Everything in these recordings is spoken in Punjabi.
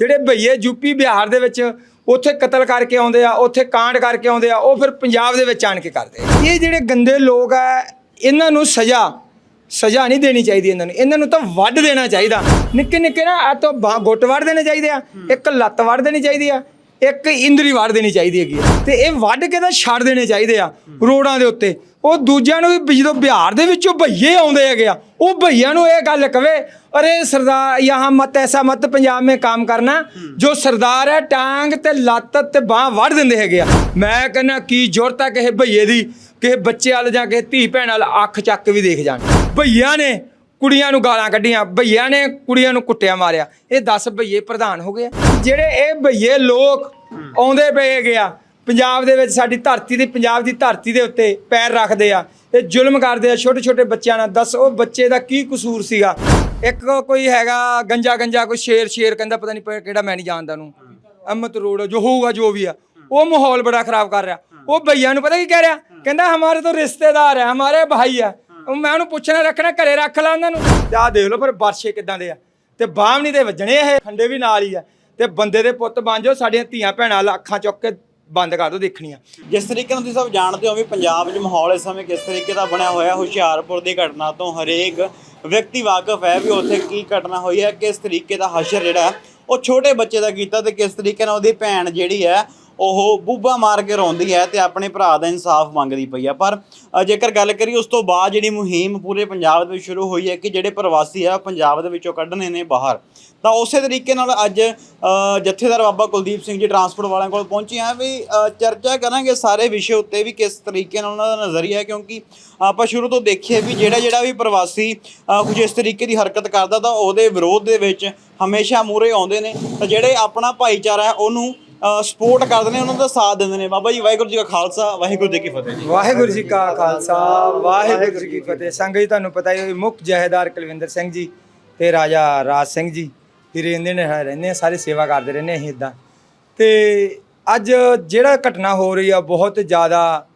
ਜਿਹੜੇ ਭਈਏ ਯੂਪੀ ਬਿਹਾਰ ਦੇ ਵਿੱਚ ਉੱਥੇ ਕਤਲ ਕਰਕੇ ਆਉਂਦੇ ਆ, ਉੱਥੇ ਕਾਂਡ ਕਰਕੇ ਆਉਂਦੇ ਆ, ਉਹ ਫਿਰ ਪੰਜਾਬ ਦੇ ਵਿੱਚ ਆਣ ਕੇ ਕਰਦੇ ਆ। ਇਹ ਜਿਹੜੇ ਗੰਦੇ ਲੋਕ ਆ, ਇਹਨਾਂ ਨੂੰ ਸਜ਼ਾ ਸਜ਼ਾ ਨਹੀਂ ਦੇਣੀ ਚਾਹੀਦੀ ਇਹਨਾਂ ਨੂੰ। ਇਹਨਾਂ ਨੂੰ ਤਾਂ ਵੱਢ ਦੇਣਾ ਚਾਹੀਦਾ। ਨਿੱਕੇ ਨਿੱਕੇ ਨਾ, ਆ ਤੋਂ ਗੁੱਟ ਵੱਢ ਦੇਣੇ ਚਾਹੀਦੇ ਆ, ਇੱਕ ਲੱਤ ਵੱਢ ਦੇਣੀ ਚਾਹੀਦੀ ਆ। ਇੱਕ ਇੰਦਰੀ ਵੱਢ ਦੇਣੀ ਚਾਹੀਦੀ ਹੈਗੀ ਆ। ਤੇ ਇਹ ਵੱਢ ਕੇ ਤਾਂ ਛੱਡ ਦੇਣੇ ਚਾਹੀਦੇ ਆ ਰੋਡਾਂ ਦੇ ਉੱਤੇ। ਉਹ ਦੂਜਿਆਂ ਨੂੰ ਵੀ ਜਦੋਂ ਬਿਹਾਰ ਦੇ ਵਿੱਚੋਂ ਭਈਏ ਆਉਂਦੇ ਹੈਗੇ ਆ, ਉਹ ਭਈਆਂ ਨੂੰ ਇਹ ਗੱਲ ਕਵੇ, ਅਰੇ ਸਰਦਾਰ, ਯਹਾਂ ਮਤ, ਐਸਾ ਮਤ ਪੰਜਾਬ ਮੇਂ ਕੰਮ ਕਰਨਾ। ਜੋ ਸਰਦਾਰ ਹੈ, ਟਾਂਗ ਤੇ ਲੱਤ ਤੇ ਬਾਹ ਵੱਢ ਦਿੰਦੇ ਹੈਗੇ ਆ। ਮੈਂ ਕਹਿੰਦਾ, ਕੀ ਜ਼ਰੂਰਤ ਹੈ ਕਿਸੇ ਭਈਏ ਦੀ, ਕਿਸੇ ਬੱਚੇ ਵਾਲ ਜਾਂ ਕਿਸੇ ਧੀ ਭੈਣ ਵਾਲ ਅੱਖ ਚੱਕ ਵੀ ਦੇਖ ਜਾਣ? ਭਈਆਂ ਨੇ ਕੁੜੀਆਂ ਨੂੰ ਗਾਲਾਂ ਕੱਢੀਆਂ, ਭਈਆਂ ਨੇ ਕੁੜੀਆਂ ਨੂੰ ਕੁੱਟਿਆ ਮਾਰਿਆ। ਇਹ 10 ਭਈਏ ਪ੍ਰਧਾਨ ਹੋ ਗਏ ਆ। ਜਿਹੜੇ ਇਹ ਭਈਏ ਲੋਕ ਆਉਂਦੇ ਪਏ ਹੈਗੇ ਆ, ਪੰਜਾਬ ਦੇ ਵਿੱਚ ਸਾਡੀ ਧਰਤੀ ਦੀ, ਪੰਜਾਬ ਦੀ ਧਰਤੀ ਦੇ ਉੱਤੇ ਪੈਰ ਰੱਖਦੇ ਆ, ਇਹ ਜ਼ੁਲਮ ਕਰਦੇ ਆ ਛੋਟੇ ਛੋਟੇ ਬੱਚਿਆਂ ਨਾਲ। ਦੱਸ ਉਹ ਬੱਚੇ ਦਾ ਕੀ ਕਸੂਰ ਸੀਗਾ? ਇੱਕ ਕੋਈ ਹੈਗਾ ਗੰਜਾ ਗੰਜਾ ਕੋਈ ਸ਼ੇਰ ਸ਼ੇਰ ਕਹਿੰਦਾ ਪਤਾ ਨਹੀਂ ਕਿਹੜਾ ਮੈਂ ਨਹੀਂ ਜਾਣਦਾ ਉਹਨੂੰ। ਅਮਤ ਰੋਡ, ਜੋ ਹੋਊਗਾ, ਜੋ ਵੀ ਆ। ਉਹ ਮਾਹੌਲ ਬੜਾ ਖਰਾਬ ਕਰ ਰਿਹਾ। ਉਹ ਭਈਆ ਨੂੰ ਪਤਾ ਕੀ ਕਹਿ ਰਿਹਾ? ਕਹਿੰਦਾ, ਹਮਾਰੇ ਤੋਂ ਰਿਸ਼ਤੇਦਾਰ ਹੈ, ਹਮਾਰੇ ਭਾਈ ਹੈ। ਉਹ ਮੈਂ ਉਹਨੂੰ ਪੁੱਛਣਾ ਰੱਖਣਾ ਘਰੇ ਰੱਖ ਲਾ ਉਹਨਾਂ ਨੂੰ। ਤੇ ਆਹ ਦੇਖ ਲਓ ਫਿਰ ਬਾਰਸ਼ੇ ਕਿਦਾਂ ਦੇ ਆ। ਤੇ ਬਾਹਮਣੀ ਦੇ ਵੱਜਣੇ ਇਹ ਖੰਡੇ ਵੀ ਨਾਲ ਹੀ ਆ। ਤੇ ਬੰਦੇ ਦੇ ਪੁੱਤ ਬਣ ਜਾਓ ਸਾਡੀਆਂ ਧੀਆਂ ਭੈਣਾਂ ਲ- ਅੱਖਾਂ ਚੁੱਕ ਕੇ ਬੰਦ ਕਰ ਦੋ ਦੇਖਣੀਆਂ। ਜਿਸ ਤਰੀਕੇ ਨਾਲ ਤੁਸੀਂ ਸਭ ਜਾਣਦੇ ਹੋ ਵੀ ਪੰਜਾਬ 'ਚ ਮਾਹੌਲ ਇਸ ਸਮੇਂ ਕਿਸ ਤਰੀਕੇ ਦਾ ਬਣਿਆ ਹੋਇਆ ਹੁਸ਼ਿਆਰਪੁਰ ਦੀ ਘਟਨਾ ਤੋਂ ਹਰੇਕ ਵਿਅਕਤੀ ਵਾਕਿਫ ਹੈ ਵੀ ਉੱਥੇ ਕੀ ਘਟਨਾ ਹੋਈ ਹੈ ਕਿਸ ਤਰੀਕੇ ਦਾ ਹਸ਼ਰ ਜਿਹੜਾ ਹੈ, ਉਹ ਛੋਟੇ ਬੱਚੇ ਦਾ ਕੀਤਾ ਤੇ ਕਿਸ ਤਰੀਕੇ ਨਾਲ ਉਹਦੀ ਭੈਣ ਜਿਹੜੀ ਹੈ ਉਹ ਬੂਬਾ ਮਾਰ ਕੇ ਰੋਂਦੀ ਹੈ ਤੇ ਆਪਣੇ ਭਰਾ ਦਾ ਇਨਸਾਫ ਮੰਗਦੀ ਪਈ ਹੈ। ਪਰ ਜੇਕਰ ਗੱਲ ਕਰੀ ਉਸ ਤੋਂ ਬਾਅਦ ਜਿਹੜੀ ਮੁਹਿੰਮ ਪੂਰੇ ਪੰਜਾਬ ਦੇ ਵਿੱਚ ਸ਼ੁਰੂ ਹੋਈ ਹੈ ਕਿ ਜਿਹੜੇ ਪ੍ਰਵਾਸੀ ਆ ਪੰਜਾਬ ਦੇ ਵਿੱਚੋਂ ਕੱਢਣੇ ਨੇ ਬਾਹਰ। ਤਾਂ ਉਸੇ ਤਰੀਕੇ ਨਾਲ ਅੱਜ ਅ, ਜਥੇਦਾਰ ਬਾਬਾ ਕੁਲਦੀਪ ਸਿੰਘ ਜੀ ਟਰਾਂਸਪੋਰਟ ਵਾਲਿਆਂ ਕੋਲ ਪਹੁੰਚੇ ਆ। ਵੀ ਚਰਚਾ ਕਰਾਂਗੇ ਸਾਰੇ ਵਿਸ਼ੇ ਉੱਤੇ ਵੀ ਕਿਸ ਤਰੀਕੇ ਨਾਲ ਉਹਨਾਂ ਦਾ ਨਜ਼ਰੀਆ ਕਿਉਂਕਿ ਆਪਾਂ ਸ਼ੁਰੂ ਤੋਂ ਦੇਖੀਏ ਵੀ ਜਿਹੜਾ ਜਿਹੜਾ ਵੀ ਪ੍ਰਵਾਸੀ ਅ, ਕੁਝ ਇਸ ਤਰੀਕੇ ਦੀ ਹਰਕਤ ਕਰਦਾ ਤਾਂ ਉਹਦੇ ਵਿਰੋਧ ਦੇ ਵਿੱਚ ਹਮੇਸ਼ਾ ਮੂਰੇ ਆਉਂਦੇ ਨੇ। ਤਾਂ ਜਿਹੜੇ ਆਪਣਾ ਭਾਈਚਾਰਾ ਹੈ ਉਹਨੂੰ ਸਪੋਰਟ ਕਰਦੇ ਨੇ ਉਹਨਾਂ ਦਾ ਸਾਥ ਦਿੰਦੇ ਨੇ। ਬਾਬਾ ਜੀ ਵਾਹਿਗੁਰੂ ਜੀ ਕਾ ਖਾਲਸਾ ਵਾਹਿਗੁਰੂ ਜੀ ਕੀ ਫਤਿਹ ਜੀ। ਵਾਹਿਗੁਰੂ ਜੀ ਕਾ ਖਾਲਸਾ ਵਾਹਿਗੁਰੂ ਜੀ ਕੀ ਫਤਿਹ। ਸੰਗਤ ਜੀ ਤੁਹਾਨੂੰ ਪਤਾ ਹੀ ਮੁੱਖ ਜਹੇਦਾਰ ਕੁਲਵਿੰਦਰ ਸਿੰਘ ਜੀ ਤੇ ਰਾਜਾ ਰਾਜ ਸਿੰਘ ਜੀ ਹੀ ਰਹਿੰਦੇ ਨੇ ਰਹਿੰਦੇ ਆ ਸਾਰੇ ਸੇਵਾ ਕਰਦੇ ਰਹਿੰਦੇ ਅਸੀਂ ਇਦਾਂ। ਤੇ ਅੱਜ ਜਿਹੜਾ ਘਟਨਾ ਹੋ ਰਹੀ ਆ ਬਹੁਤ ਜ਼ਿਆਦਾ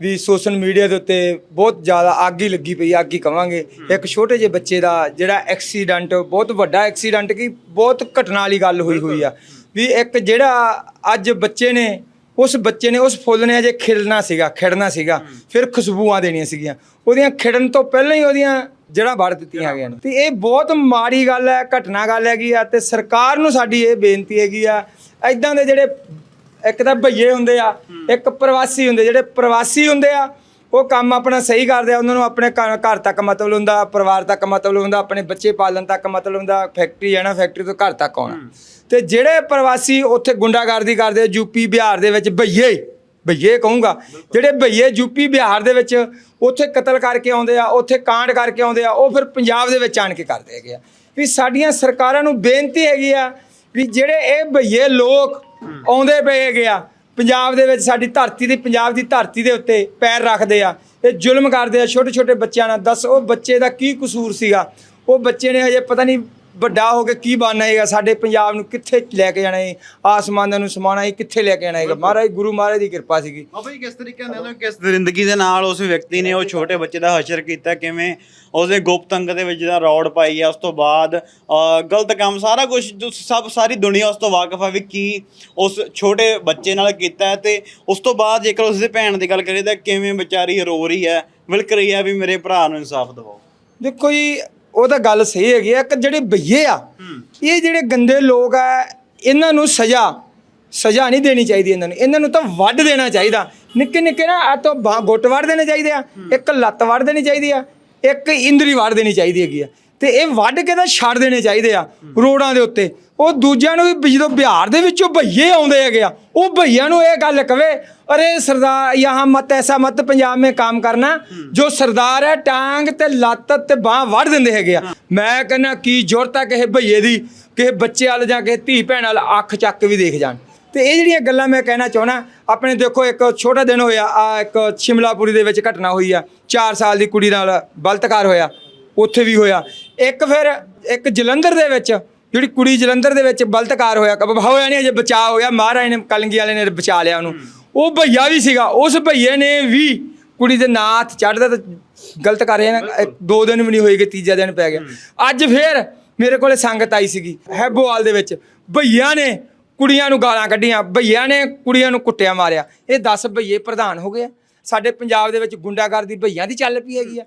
ਵੀ ਸੋਸ਼ਲ ਮੀਡੀਆ ਦੇ ਉੱਤੇ ਬਹੁਤ ਜ਼ਿਆਦਾ ਅੱਗ ਹੀ ਲੱਗੀ ਪਈ ਅੱਗ ਹੀ ਕਵਾਂਗੇ। ਇੱਕ ਛੋਟੇ ਜਿਹੇ ਬੱਚੇ ਦਾ ਜਿਹੜਾ ਐਕਸੀਡੈਂਟ ਬਹੁਤ ਵੱਡਾ ਐਕਸੀਡੈਂਟ ਕੀ ਬਹੁਤ ਘਟਨਾ ਵਾਲੀ ਗੱਲ ਹੋਈ ਹੋਈ ਆ। ਵੀ ਇੱਕ ਜਿਹੜਾ ਅੱਜ ਬੱਚੇ ਨੇ ਉਸ ਬੱਚੇ ਨੇ ਉਸ ਫੁੱਲ ਨੇ ਅਜੇ ਖਿੜਨਾ ਸੀਗਾ ਖਿੜਨਾ ਸੀਗਾ ਫਿਰ ਖੁਸ਼ਬੂਆਂ ਦੇਣੀਆਂ ਸੀਗੀਆਂ। ਉਹਦੀਆਂ ਖਿੜਨ ਤੋਂ ਪਹਿਲਾਂ ਹੀ ਉਹਦੀਆਂ ਜੜ੍ਹਾਂ ਵੜ ਦਿੱਤੀਆਂ ਗਈਆਂ ਨੇ। ਤੇ ਇਹ ਬਹੁਤ ਮਾੜੀ ਗੱਲ ਹੈ ਘਟਨਾ ਗੱਲ ਹੈਗੀ ਆ ਤੇ ਸਰਕਾਰ ਨੂੰ ਸਾਡੀ ਇਹ ਬੇਨਤੀ ਹੈਗੀ ਆ ਐਦਾਂ ਦੇ ਜਿਹੜੇ ਇੱਕ ਤਾਂ ਭਈਏ ਹੁੰਦੇ ਆ ਇੱਕ ਪ੍ਰਵਾਸੀ ਹੁੰਦੇ ਜਿਹੜੇ ਪ੍ਰਵਾਸੀ ਹੁੰਦੇ ਆ ਉਹ ਕੰਮ ਆਪਣਾ ਸਹੀ ਕਰਦੇ ਆ ਉਹਨਾਂ ਨੂੰ ਆਪਣੇ ਘਰ ਤੱਕ ਮਤਲਬ ਹੁੰਦਾ ਪਰਿਵਾਰ ਤੱਕ ਮਤਲਬ ਹੁੰਦਾ ਆਪਣੇ ਬੱਚੇ ਪਾਲਣ ਤੱਕ ਮਤਲਬ ਹੁੰਦਾ ਫੈਕਟਰੀ ਨਾ ਫੈਕਟਰੀ ਤੋਂ ਘਰ ਤੱਕ ਆਉਣਾ। ਤੇ ਜਿਹੜੇ ਪ੍ਰਵਾਸੀ ਉੱਥੇ ਗੁੰਡਾਗਰਦੀ ਕਰਦੇ ਆ ਯੂਪੀ ਬਿਹਾਰ ਦੇ ਵਿੱਚ ਭਈਏ ਭਈਏ ਕਹੂੰਗਾ। ਜਿਹੜੇ ਭਈਏ ਯੂਪੀ ਬਿਹਾਰ ਦੇ ਵਿੱਚ ਉੱਥੇ ਕਤਲ ਕਰਕੇ ਆਉਂਦੇ ਆ, ਉੱਥੇ ਕਾਂਡ ਕਰਕੇ ਆਉਂਦੇ ਆ, ਉਹ ਫਿਰ ਪੰਜਾਬ ਦੇ ਵਿੱਚ ਆਣ ਕੇ ਕਰਦੇ ਹੈਗੇ ਆ। ਵੀ ਸਾਡੀਆਂ ਸਰਕਾਰਾਂ ਨੂੰ ਬੇਨਤੀ ਹੈਗੀ ਆ ਵੀ ਜਿਹੜੇ ਇਹ ਭਈਏ ਲੋਕ ਆਉਂਦੇ ਪਏ ਹੈਗੇ ਆ, ਪੰਜਾਬ ਦੇ ਵਿੱਚ ਸਾਡੀ ਧਰਤੀ ਦੀ, ਪੰਜਾਬ ਦੀ ਧਰਤੀ ਦੇ ਉੱਤੇ ਪੈਰ ਰੱਖਦੇ ਆ, ਇਹ ਜ਼ੁਲਮ ਕਰਦੇ ਆ ਛੋਟੇ ਛੋਟੇ ਬੱਚਿਆਂ ਨਾਲ। ਦੱਸ, ਉਹ ਬੱਚੇ ਦਾ ਕੀ ਕਸੂਰ ਸੀਗਾ? ਉਹ ਬੱਚੇ ਨੇ ਹਜੇ ਪਤਾ ਨਹੀਂ ਵੱਡਾ ਹੋ ਕੇ ਕੀ ਬਣਨਾ ਹੈਗਾ? ਸਾਡੇ ਪੰਜਾਬ ਨੂੰ ਕਿੱਥੇ ਲੈ ਕੇ ਜਾਣਾ ਹੈ? ਆਸਮਾਨਾਂ ਨੂੰ ਸਮਾਣਾ ਹੈ? ਕਿੱਥੇ ਲੈ ਕੇ ਜਾਣਾ ਹੈਗਾ? ਮਹਾਰਾਜ ਗੁਰੂ ਮਹਾਰਾਜ ਦੀ ਕਿਰਪਾ ਸੀਗੀ। ਬਾਬਾ ਜੀ ਕਿਸ ਤਰੀਕੇ ਨਾਲ ਕਿਸ ਜ਼ਿੰਦਗੀ ਦੇ ਨਾਲ ਉਸ ਵਿਅਕਤੀ ਨੇ ਉਹ ਛੋਟੇ ਬੱਚੇ ਦਾ ਹਸ਼ਰ ਕੀਤਾ ਕਿਵੇਂ ਉਹਦੇ ਗੁਪਤ ਅੰਗ ਦੇ ਵਿੱਚ ਜਿਹੜਾ ਰੌਡ ਪਾਈ ਆ ਉਸ ਤੋਂ ਬਾਅਦ ਅ, ਗਲਤ ਕੰਮ ਸਾਰਾ ਕੁਝ ਸਭ ਸਾਰੀ ਦੁਨੀਆ ਉਸ ਤੋਂ ਵਾਕਿਫ ਹੈ ਵੀ ਕੀ ਉਸ ਛੋਟੇ ਬੱਚੇ ਨਾਲ ਕੀਤਾ ਹੈ ਤੇ ਉਸ ਤੋਂ ਬਾਅਦ ਜੇਕਰ ਉਸ ਦੇ ਭੈਣ ਦੀ ਗੱਲ ਕਰੀਏ ਤਾਂ ਕਿਵੇਂ ਵਿਚਾਰੀ ਰੋ ਰਹੀ ਹੈ ਵਿਲਕ ਰਹੀ ਹੈ ਵੀ ਮੇਰੇ ਭਰਾ ਨੂੰ ਇਨਸਾਫ ਦਿਵਾਓ? ਦੇਖੋ ਜੀ ਉਹ ਤਾਂ ਗੱਲ ਸਹੀ ਹੈਗੀ ਆ ਇੱਕ ਜਿਹੜੇ ਭਈਏ ਆ ਇਹ ਜਿਹੜੇ ਗੰਦੇ ਲੋਕ ਆ ਇਹਨਾਂ ਨੂੰ ਸਜ਼ਾ ਸਜ਼ਾ ਨਹੀਂ ਦੇਣੀ ਚਾਹੀਦੀ ਇਹਨਾਂ ਨੂੰ। ਇਹਨਾਂ ਨੂੰ ਤਾਂ ਵੱਢ ਦੇਣਾ ਚਾਹੀਦਾ। ਨਿੱਕੇ ਨਿੱਕੇ ਨਾ ਆ ਤੋਂ ਗੁੱਟ ਵੱਢ ਦੇਣੇ ਚਾਹੀਦੇ ਆ ਇੱਕ ਲੱਤ ਵੱਢ ਦੇਣੀ ਚਾਹੀਦੀ ਆ ਇੱਕ ਇੰਦਰੀ ਵੱਢ ਦੇਣੀ ਚਾਹੀਦੀ ਹੈਗੀ ਆ। ਤੇ ਇਹ ਵੱਢ ਕੇ ਤਾਂ ਛੱਡ ਦੇਣੇ ਚਾਹੀਦੇ ਆ ਰੋਡਾਂ ਦੇ ਉੱਤੇ। ਉਹ ਦੂਜਿਆਂ ਨੂੰ ਵੀ ਜਦੋਂ ਬਿਹਾਰ ਦੇ ਵਿੱਚੋਂ ਭਈਏ ਆਉਂਦੇ ਹੈਗੇ ਆ, ਉਹ ਭਈਆਂ ਨੂੰ ਇਹ ਗੱਲ ਕਵੇ, ਅਰੇ ਸਰਦਾਰ, ਯਹਾਂ ਮਤ, ਐਸਾ ਮਤ ਪੰਜਾਬ ਮੇਂ ਕੰਮ ਕਰਨਾ, ਜੋ ਸਰਦਾਰ ਹੈ, ਟਾਂਗ ਤੇ ਲੱਤ ਤੇ ਬਾਹ ਵੱਢ ਦਿੰਦੇ ਹੈਗੇ ਆ। ਮੈਂ ਕਹਿੰਦਾ, ਕੀ ਜ਼ਰੂਰਤ ਆ ਕਿਸੇ ਭਈਏ ਦੀ, ਕਿਸੇ ਬੱਚੇ ਵਾਲ ਜਾਂ ਕਿਸੇ ਧੀ ਭੈਣ ਵਾਲ ਅੱਖ ਚੱਕ ਵੀ ਦੇਖ ਜਾਣ। ਤੇ ਇਹ ਜਿਹੜੀਆਂ ਗੱਲਾਂ ਮੈਂ ਕਹਿਣਾ ਚਾਹਣਾ ਆਪਣੇ ਦੇਖੋ ਇੱਕ ਛੋਟਾ ਦਿਨ ਹੋਇਆ, ਆ ਇੱਕ ਸ਼ਿਮਲਾਪੁਰੀ ਦੇ ਵਿੱਚ ਘਟਨਾ ਹੋਈ ਆ 4 ਸਾਲ ਦੀ ਕੁੜੀ ਨਾਲ ਬਲਤਕਾਰ ਹੋਇਆ, ਉੱਥੇ ਵੀ ਹੋਇਆ। ਇੱਕ ਫਿਰ ਇੱਕ ਜਲੰਧਰ ਦੇ ਵਿੱਚ ਜਿਹੜੀ ਕੁੜੀ ਜਲੰਧਰ ਦੇ ਵਿੱਚ ਬਲਤਕਾਰ ਹੋਇਆ ਕਬ ਹੋਇਆ ਨਹੀਂ ਅਜੇ ਬਚਾਅ ਹੋਇਆ ਮਹਾਰਾਜ ਨੇ ਕਲੰਗੀ ਵਾਲੇ ਨੇ ਬਚਾ ਲਿਆ ਉਹਨੂੰ। ਉਹ ਭਈਆ ਵੀ ਸੀਗਾ ਉਸ ਭਈਏ ਨੇ ਵੀ ਕੁੜੀ ਦੇ ਨਾਂ ਹੱਥ ਚੜਦਾ ਤਾਂ ਗਲਤ ਕਰ ਰਿਹਾ ਨਾ ਦੋ ਦਿਨ ਵੀ ਨਹੀਂ ਹੋਏਗੇ ਤੀਜਾ ਦਿਨ ਪੈ ਗਿਆ। ਅੱਜ ਫੇਰ ਮੇਰੇ ਕੋਲੇ ਸੰਗਤ ਆਈ ਸੀਗੀ ਹੈਬੋਵਾਲ ਦੇ ਵਿੱਚ। ਭਈਆਂ ਨੇ ਕੁੜੀਆਂ ਨੂੰ ਗਾਲਾਂ ਕੱਢੀਆਂ ਭਈਆਂ ਨੇ ਕੁੜੀਆਂ ਨੂੰ ਕੁੱਟਿਆ ਮਾਰਿਆ। ਇਹ 10 ਭਈਏ ਪ੍ਰਧਾਨ ਹੋ ਗਏ। ਸਾਡੇ ਪੰਜਾਬ ਦੇ ਵਿੱਚ ਗੁੰਡਾਗਰਦੀ ਭਈਆਂ ਦੀ ਚੱਲ ਪਈ ਹੈਗੀ ਆ।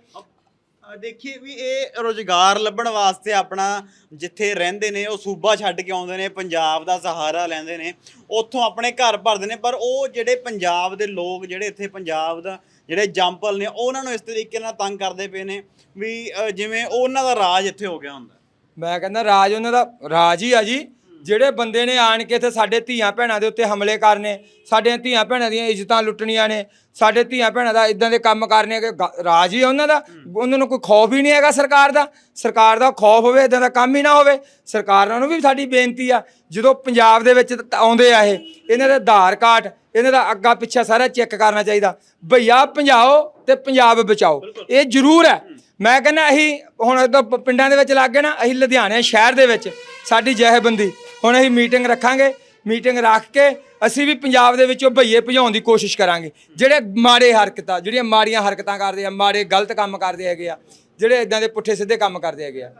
ਦੇਖੀਏ ਵੀ ਇਹ ਰੋਜ਼ਗਾਰ ਲੱਭਣ ਵਾਸਤੇ ਆਪਣਾ ਜਿੱਥੇ ਰਹਿੰਦੇ ਨੇ ਉਹ ਸੂਬਾ ਛੱਡ ਕੇ ਆਉਂਦੇ ਨੇ ਪੰਜਾਬ ਦਾ ਸਹਾਰਾ ਲੈਂਦੇ ਨੇ ਉੱਥੋਂ ਆਪਣੇ ਘਰ ਭਰਦੇ ਨੇ ਪਰ ਉਹ ਜਿਹੜੇ ਪੰਜਾਬ ਦੇ ਲੋਕ ਜਿਹੜੇ ਇੱਥੇ ਪੰਜਾਬ ਦਾ ਜਿਹੜੇ ਜੰਪਲ ਨੇ ਉਹਨਾਂ ਨੂੰ ਇਸ ਤਰੀਕੇ ਨਾਲ ਤੰਗ ਕਰਦੇ ਪਏ ਨੇ ਵੀ ਅ, ਜਿਵੇਂ ਉਹਨਾਂ ਦਾ ਰਾਜ ਇੱਥੇ ਹੋ ਗਿਆ ਹੁੰਦਾ। ਮੈਂ ਕਹਿੰਦਾ ਰਾਜ ਉਹਨਾਂ ਦਾ ਰਾਜ ਹੀ ਆ ਜੀ। ਜਿਹੜੇ ਬੰਦੇ ਨੇ ਆਣ ਕੇ ਇੱਥੇ ਸਾਡੇ ਧੀਆਂ ਭੈਣਾਂ ਦੇ ਉੱਤੇ ਹਮਲੇ ਕਰਨੇ ਸਾਡੀਆਂ ਧੀਆਂ ਭੈਣਾਂ ਦੀਆਂ ਇੱਜ਼ਤਾਂ ਲੁੱਟਣੀਆਂ ਨੇ ਸਾਡੇ ਧੀਆਂ ਭੈਣਾਂ ਦਾ ਇਦਾਂ ਦੇ ਕੰਮ ਕਰਨੇ ਕਿ ਗ- ਰਾਜ ਹੀ ਆ ਉਹਨਾਂ ਦਾ ਉਹਨਾਂ ਨੂੰ ਕੋਈ ਖੌਫ ਹੀ ਨਹੀਂ ਹੈਗਾ ਸਰਕਾਰ ਦਾ। ਸਰਕਾਰ ਦਾ ਖੌਫ ਹੋਵੇ ਇਦਾਂ ਦਾ ਕੰਮ ਹੀ ਨਾ ਹੋਵੇ ਸਰਕਾਰਾਂ ਨੂੰ ਵੀ ਸਾਡੀ ਬੇਨਤੀ ਆ ਜਦੋਂ ਪੰਜਾਬ ਦੇ ਵਿੱਚ ਤ- ਆਉਂਦੇ ਆ ਇਹ ਇਹਨਾਂ ਦੇ ਆਧਾਰ ਕਾਰਡ ਇਹਨਾਂ ਦਾ ਅੱਗਾ ਪਿੱਛਾ ਸਾਰਾ ਚੈੱਕ ਕਰਨਾ ਚਾਹੀਦਾ ਭਈਆ ਭਜਾਓ ਤੇ ਪੰਜਾਬ ਬਚਾਓ ਇਹ ਜ਼ਰੂਰ ਹੈ। ਮੈਂ ਕਹਿੰਦਾ ਅਸੀਂ ਹੁਣ ਇੱਦਾਂ ਪ- ਪਿੰਡਾਂ ਦੇ ਵਿੱਚ ਲੱਗ ਗਏ ਨਾ ਅਸੀਂ ਲੁਧਿਆਣੇ ਸ਼ਹਿਰ ਦੇ ਵਿੱਚ ਸਾਡੀ ਜਹਿਬੰਦੀ ਹੁਣ ਅਸੀਂ ਮੀਟਿੰਗ ਰੱਖਾਂਗੇ, ਮੀਟਿੰਗ ਰੱਖ ਕੇ ਅਸੀਂ ਵੀ ਪੰਜਾਬ ਦੇ ਵਿੱਚੋਂ ਭਈਏ ਭਜਾਉਣ ਦੀ ਕੋਸ਼ਿਸ਼ ਕਰਾਂਗੇ। ਜਿਹੜੇ ਮਾੜੇ ਹਰਕਤਾਂ, ਜਿਹੜੀਆਂ ਮਾੜੀਆਂ ਹਰਕਤਾਂ ਕਰਦੇ ਆ, ਮਾੜੇ ਗਲਤ ਕੰਮ ਕਰਦੇ ਹੈਗੇ ਆ, ਜਿਹੜੇ ਇਦਾਂ ਦੇ ਪੁੱਠੇ ਸਿੱਧੇ ਕੰਮ ਕਰਦੇ ਹੈਗੇ ਆ।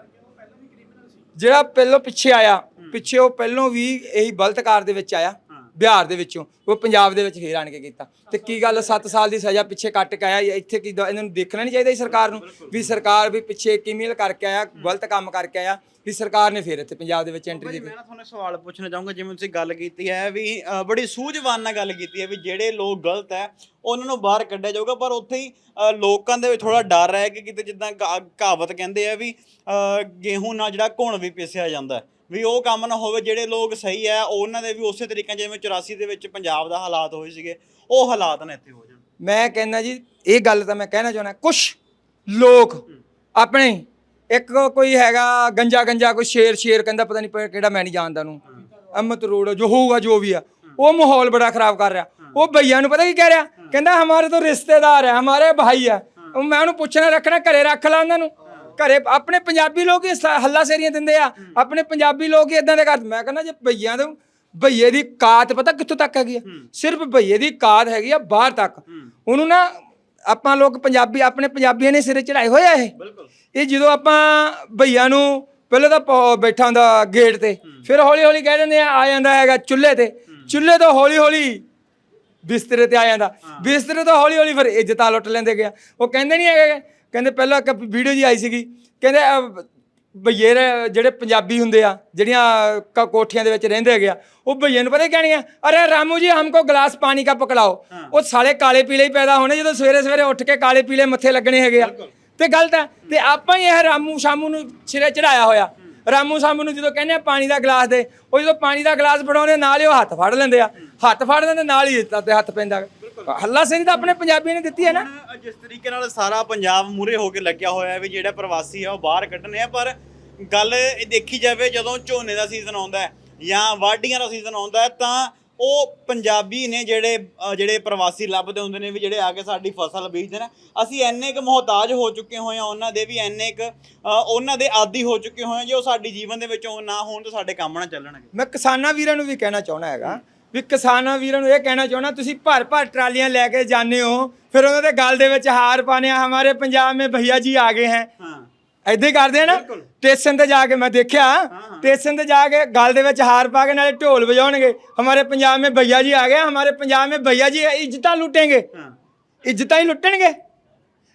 ਜਿਹੜਾ ਪਹਿਲੋਂ ਪਿੱਛੇ ਆਇਆ, ਪਿੱਛੇ ਉਹ ਪਹਿਲੋਂ ਵੀ ਇਹੀ ਬਲਤਕਾਰ ਦੇ ਵਿੱਚ ਆਇਆ। ਬਿਹਾਰ ਦੇ ਵਿੱਚੋਂ ਉਹ ਪੰਜਾਬ ਦੇ ਵਿੱਚ ਫੇਰ ਆਣ ਕੇ ਕੀਤਾ ਤੇ ਕੀ ਗੱਲ 7 ਸਾਲ ਦੀ ਸਜ਼ਾ ਪਿੱਛੇ ਕੱਟ ਕੇ ਆਇਆ ਇੱਥੇ ਕੀ ਇਹਨਾਂ ਨੂੰ ਦੇਖਣਾ ਨਹੀਂ ਚਾਹੀਦਾ ਸੀ ਸਰਕਾਰ ਨੂੰ ਵੀ ਸਰਕਾਰ ਵੀ ਪਿੱਛੇ ਕਿਮੀਲ ਕਰਕੇ ਆਇਆ ਗਲਤ ਕੰਮ ਕਰਕੇ ਆਇਆ ਵੀ ਸਰਕਾਰ ਨੇ ਫੇਰ ਇੱਥੇ ਪੰਜਾਬ ਦੇ ਵਿੱਚ ਐਂਟਰੀ ਦਿੱਤੀ ਮੈਂ ਤੁਹਾਨੂੰ ਸਵਾਲ ਪੁੱਛਣਾ ਚਾਹੂੰਗਾ ਜਿਵੇਂ ਤੁਸੀਂ ਗੱਲ ਕੀਤੀ ਹੈ ਵੀ ਬੜੀ ਸੂਝਵਾਨ ਨਾਲ ਗੱਲ ਕੀਤੀ ਹੈ ਵੀ ਜਿਹੜੇ ਲੋਕ ਗਲਤ ਹੈ ਉਹਨਾਂ ਨੂੰ ਬਾਹਰ ਕੱਢਿਆ ਜਾਊਗਾ ਪਰ ਉੱਥੇ ਹੀ ਲੋਕਾਂ ਦੇ ਵਿੱਚ ਥੋੜਾ ਡਰ ਹੈ ਕਿ ਕਿਤੇ ਜਿੱਦਾਂ ਕਹਾ- ਕਹਾਵਤ ਕਹਿੰਦੇ ਆ ਵੀ ਗੇਹੂੰ ਨਾਲ ਜਿਹੜਾ ਘੁਣ ਵੀ ਪੀਸਿਆ ਜਾਂਦਾ ਹੈ। ਵੀ ਉਹ ਕੰਮ ਨਾ ਹੋਵੇ ਜਿਹੜੇ ਲੋਕ ਸਹੀ ਹੈ ਉਹਨਾਂ ਦੇ ਵੀ ਉਸੇ ਤਰੀਕੇ ਜਿਵੇਂ 84 ਦੇ ਵਿੱਚ ਪੰਜਾਬ ਦਾ ਹਾਲਾਤ ਹੋਏ ਸੀਗੇ ਉਹ ਹਾਲਾਤ ਨਾ ਇੱਥੇ ਹੋ ਜਾਣ। ਮੈਂ ਕਹਿੰਦਾ ਜੀ ਇਹ ਗੱਲ ਤਾਂ ਮੈਂ ਕਹਿਣਾ ਚਾਹੁੰਦਾ ਕੁਝ ਲੋਕ ਆਪਣੇ ਇੱਕ ਕੋਈ ਹੈਗਾ ਗੰਜਾ ਗੰਜਾ ਕੋਈ ਸ਼ੇਰ ਸ਼ੇਰ ਕਹਿੰਦਾ ਪਤਾ ਨਹੀਂ ਕਿਹੜਾ ਮੈਂ ਨਹੀਂ ਜਾਣਦਾ ਨੂੰ ਅਮਤ ਰੋਡ ਜੋ ਹੋਊਗਾ ਜੋ ਵੀ ਆ ਉਹ ਮਾਹੌਲ ਬੜਾ ਖਰਾਬ ਕਰ ਰਿਹਾ। ਉਹ ਭਈਆ ਨੂੰ ਪਤਾ ਕੀ ਕਹਿ ਰਿਹਾ? ਕਹਿੰਦਾ ਹਮਾਰੇ ਤੋਂ ਰਿਸ਼ਤੇਦਾਰ ਹੈ ਹਮਾਰੇ ਭਾਈ ਹੈ। ਮੈਂ ਉਹਨੂੰ ਪੁੱਛਣਾ ਰੱਖਣਾ ਘਰੇ ਰੱਖ ਲਾ ਉਹਨਾਂ ਨੂੰ। ਘਰੇ ਆਪਣੇ ਪੰਜਾਬੀ ਲੋਕ ਹੀ ਹੱਲਾ ਸੇਰੀਆਂ ਦਿੰਦੇ ਆ। ਆਪਣੇ ਪੰਜਾਬੀ ਲੋਕ ਹੀ ਇਦਾਂ ਦੇ ਕਰ ਮੈਂ ਕਹਿੰਦਾ ਜੇ ਭਈਆਂ ਤੋਂ ਭਈਏ ਦੀ ਕਾਤ ਪਤਾ ਕਿੱਥੋਂ ਤੱਕ ਹੈਗੀ ਆ? ਸਿਰਫ ਭਈਏ ਦੀ ਕਾਤ ਹੈਗੀ ਆ ਬਾਹਰ ਤੱਕ। ਉਹਨੂੰ ਨਾ ਆਪਾਂ ਲੋਕ ਪੰਜਾਬੀ ਆਪਣੇ ਪੰਜਾਬੀਆਂ ਨੇ ਸਿਰੇ ਚੜਾਏ ਹੋਏ ਆ ਇਹ। ਬਿਲਕੁਲ। ਇਹ ਜਦੋਂ ਆਪਾਂ ਭਈਆਂ ਨੂੰ ਪਹਿਲਾਂ ਤਾਂ ਬੈਠਾ ਹੁੰਦਾ ਗੇਟ ਤੇ ਫਿਰ ਹੌਲੀ ਹੌਲੀ ਕਹਿ ਦਿੰਦੇ ਆ ਆ ਜਾਂਦਾ ਹੈਗਾ ਚੁੱਲ੍ਹੇ ਤੇ। ਚੁੱਲ੍ਹੇ ਤੋਂ ਹੌਲੀ ਹੌਲੀ ਬਿਸਤਰੇ ਤੇ ਆ ਜਾਂਦਾ। ਬਿਸਤਰੇ ਤੋਂ ਹੌਲੀ ਹੌਲੀ ਫਿਰ ਇੱਜ਼ਤਾਂ ਲੁੱਟ ਲੈਂਦੇ ਗਿਆ ਉਹ ਕਹਿੰਦੇ ਨਹੀਂ ਹੈਗੇ ਕਹਿੰਦੇ ਪਹਿਲਾਂ ਇੱਕ ਵੀਡੀਓ ਜੀ ਆਈ ਸੀਗੀ ਕਹਿੰਦੇ ਅਹ, ਭਈਏ ਰ- ਜਿਹੜੇ ਪੰਜਾਬੀ ਹੁੰਦੇ ਆ ਜਿਹੜੀਆਂ ਕ- ਕੋਠੀਆਂ ਦੇ ਵਿੱਚ ਰਹਿੰਦੇ ਹੈਗੇ ਆ ਉਹ ਭਈਏ ਨੂੰ ਪਤਾ ਕਹਿਣੀਆਂ ਅਰੇ ਰਾਮੂ ਜੀ ਹਮਕੋ ਗਲਾਸ ਪਾਣੀ ਕਾ ਪਕੜਾਓ। ਉਹ ਸਾਲੇ ਕਾਲੇ ਪੀਲੇ ਹੀ ਪੈਦਾ ਹੋਣੇ ਜਦੋਂ ਸਵੇਰੇ ਸਵੇਰੇ ਉੱਠ ਕੇ ਕਾਲੇ ਪੀਲੇ ਮੱਥੇ ਲੱਗਣੇ ਹੈਗੇ ਆ। ਤੇ ਗਲਤ ਹੈ ਤੇ ਆਪਾਂ ਹੀ ਇਹ ਰਾਮੂ ਸ਼ਾਮੂ ਨੂੰ ਸਿਰੇ ਚੜਾਇਆ ਹੋਇਆ। ਰਾਮੂ ਸ਼ਾਮੂ ਨੂੰ ਜਦੋਂ ਕਹਿੰਦੇ ਆ ਪਾਣੀ ਦਾ ਗਲਾਸ ਦੇ ਉਹ ਜਦੋਂ ਪਾਣੀ ਦਾ ਗਲਾਸ ਫੜਾਉਂਦੇ ਨਾਲ ਹੀ ਉਹ ਹੱਥ ਫੜ ਲੈਂਦੇ ਆ। ਹੱਥ ਫੜ ਲੈਂਦੇ ਨਾਲ ਹੀ ਇੱਜ਼ਤਾਂ ਤੇ ਹੱਥ ਪੈਂਦਾ। ਹੱਲਾ ਸਿੰਘ ਤਾਂ ਆਪਣੇ ਪੰਜਾਬੀਆਂ ਨੇ ਦਿੱਤੀ ਹੈ ਨਾ। ਹੁਣ ਜਿਸ ਤਰੀਕੇ ਨਾਲ ਸਾਰਾ ਪੰਜਾਬ ਮੂਰੇ ਹੋ ਕੇ ਲੱਗਿਆ ਹੋਇਆ ਹੈ ਵੀ ਜਿਹੜਾ ਪ੍ਰਵਾਸੀ ਆ ਉਹ ਬਾਹਰ ਕੱਢਣੇ ਆ ਪਰ ਗੱਲ ਇਹ ਦੇਖੀ ਜਾਵੇ ਜਦੋਂ ਝੋਨੇ ਦਾ ਸੀਜ਼ਨ ਆਉਂਦਾ ਹੈ ਜਾਂ ਵਾਢੀਆਂ ਦਾ ਸੀਜ਼ਨ ਆਉਂਦਾ ਹੈ ਤਾਂ ਉਹ ਪੰਜਾਬੀ ਨੇ ਜਿਹੜੇ ਅ, ਜਿਹੜੇ ਪ੍ਰਵਾਸੀ ਲੱਭਦੇ ਹੁੰਦੇ ਨੇ ਵੀ ਜਿਹੜੇ ਆ ਕੇ ਸਾਡੀ ਫਸਲ ਬੀਜਦੇ ਨੇ ਅਸੀਂ ਇੰਨੇ ਕੁ ਮੁਹਤਾਜ ਹੋ ਚੁੱਕੇ ਹੋਏ ਆ ਉਹਨਾਂ ਦੇ ਵੀ ਇੰਨੇ ਕੁ ਅ, ਉਹਨਾਂ ਦੇ ਆਦੀ ਹੋ ਚੁੱਕੇ ਹੋਏ ਆ ਜੇ ਉਹ ਸਾਡੀ ਜੀਵਨ ਦੇ ਵਿੱਚ ਉਹ ਨਾ ਹੋਣ ਤਾਂ ਸਾਡੇ ਕੰਮ ਨਾ ਚੱਲਣਗੇ। ਮੈਂ ਕਿਸਾਨਾਂ ਵੀਰਾਂ ਨੂੰ ਵੀ ਕਹਿਣਾ ਚਾਹੁੰਦਾ ਹੈਗਾ ਵੀ ਕਿਸਾਨਾਂ ਵੀਰਾਂ ਨੂੰ ਇਹ ਕਹਿਣਾ ਚਾਹੁੰਦਾ ਤੁਸੀਂ ਭਰ ਭਰ ਟਰਾਲੀਆਂ ਲੈ ਕੇ ਜਾਂਦੇ ਹੋ ਫਿਰ ਉਹਨਾਂ ਦੇ ਗਲ ਦੇ ਵਿੱਚ ਹਾਰ ਪਾਣੇ ਆ ਹਮਾਰੇ ਪੰਜਾਬ ਮੇ ਭਈਆ ਜੀ ਆ ਗਏ ਹੈ। ਹਾਂ। ਐਦਾਂ ਹੀ ਕਰਦੇ ਆ ਨਾ ਸਟੇਸ਼ਨ ਤੇ ਜਾ ਕੇ ਮੈਂ ਦੇਖਿਆ ਸਟੇਸ਼ਨ ਤੇ ਜਾ ਕੇ ਗਲ ਦੇ ਵਿੱਚ ਹਾਰ ਪਾ ਕੇ ਨਾਲੇ ਢੋਲ ਵਜਾਉਣਗੇ ਹਮਾਰੇ ਪੰਜਾਬ ਮੇ ਭਈਆ ਜੀ ਆ ਗਏ ਹਮਾਰੇ ਪੰਜਾਬ ਮੇ ਭਈਆ ਜੀ ਇੱਜ਼ਤਾਂ ਲੁੱਟेंगे ਹਾਂ। ਇੱਜ਼ਤਾਂ ਹੀ ਲੁੱਟਣਗੇ।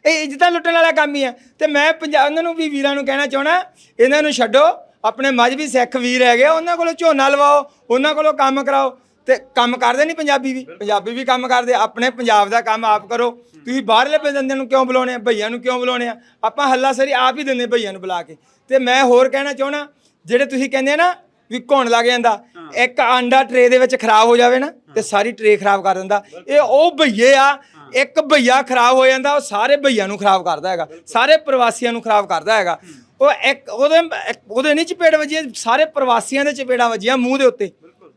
ਇਹ ਇੱਜ਼ਤਾਂ ਲੁੱਟਣ ਵਾਲਾ ਕੰਮ ਹੀ ਆ ਤੇ ਮੈਂ ਪੰਜਾਬ ਉਹਨਾਂ ਨੂੰ ਵੀ ਵੀਰਾਂ ਨੂੰ ਕਹਿਣਾ ਚਾਹਣਾ ਇਹਨਾਂ ਨੂੰ ਛੱਡੋ ਆਪਣੇ ਮਜਬੀ ਸਿੱਖ ਵੀਰ ਹੈਗੇ ਉਹਨਾਂ ਕੋਲੋਂ ਝੋਨਾ ਲਵਾਓ ਉਹਨਾਂ ਕੋਲੋਂ ਕੰਮ ਕਰਾਓ। ਤੇ ਕੰਮ ਕਰਦੇ ਨਹੀਂ ਪੰਜਾਬੀ ਵੀ। ਪੰਜਾਬੀ ਵੀ ਕੰਮ ਕਰਦੇ ਆਪਣੇ ਪੰਜਾਬ ਦਾ ਕੰਮ ਆਪ ਕਰੋ। ਤੁਸੀਂ ਬਾਹਰਲੇ ਬੰਦਿਆਂ ਨੂੰ ਕਿਉਂ ਬੁਲਾਉਣੇ ਆ? ਭਈਆਂ ਨੂੰ ਕਿਉਂ ਬੁਲਾਉਣੇ ਆ? ਆਪਾਂ ਹੱਲਾ ਸਰੀ ਆਪ ਹੀ ਦਿੰਦੇ ਭਈਆਂ ਨੂੰ ਬੁਲਾ ਕੇ। ਤੇ ਮੈਂ ਹੋਰ ਕਹਿਣਾ ਚਾਹਣਾ ਜਿਹੜੇ ਤੁਸੀਂ ਕਹਿੰਦੇ ਨਾ ਵੀ ਘੁਣ ਲੱਗ ਜਾਂਦਾ ਇੱਕ ਆਂਡਾ ਟਰੇ ਦੇ ਵਿੱਚ ਖਰਾਬ ਹੋ ਜਾਵੇ ਨਾ ਤੇ ਸਾਰੀ ਟਰੇ ਖਰਾਬ ਕਰ ਦਿੰਦਾ। ਇਹ ਉਹ ਭਈਏ ਆ ਇੱਕ ਭਈਆ ਖਰਾਬ ਹੋ ਜਾਂਦਾ ਉਹ ਸਾਰੇ ਭਈਆਂ ਨੂੰ ਖਰਾਬ ਕਰਦਾ ਹੈਗਾ। ਸਾਰੇ ਪ੍ਰਵਾਸੀਆਂ ਨੂੰ ਖਰਾਬ ਕਰਦਾ ਹੈਗਾ। ਉਹ ਇੱਕ ਉਹਦੇ ਉਹਦੇ ਨਹੀਂ ਚਪੇੜ ਵੱਜੀ ਸਾਰੇ ਪ੍ਰਵਾਸੀਆਂ ਦੇ ਚਪੇੜਾਂ ਵੱਜੀਆਂ ਮੂੰਹ ਦੇ ਉੱਤੇ।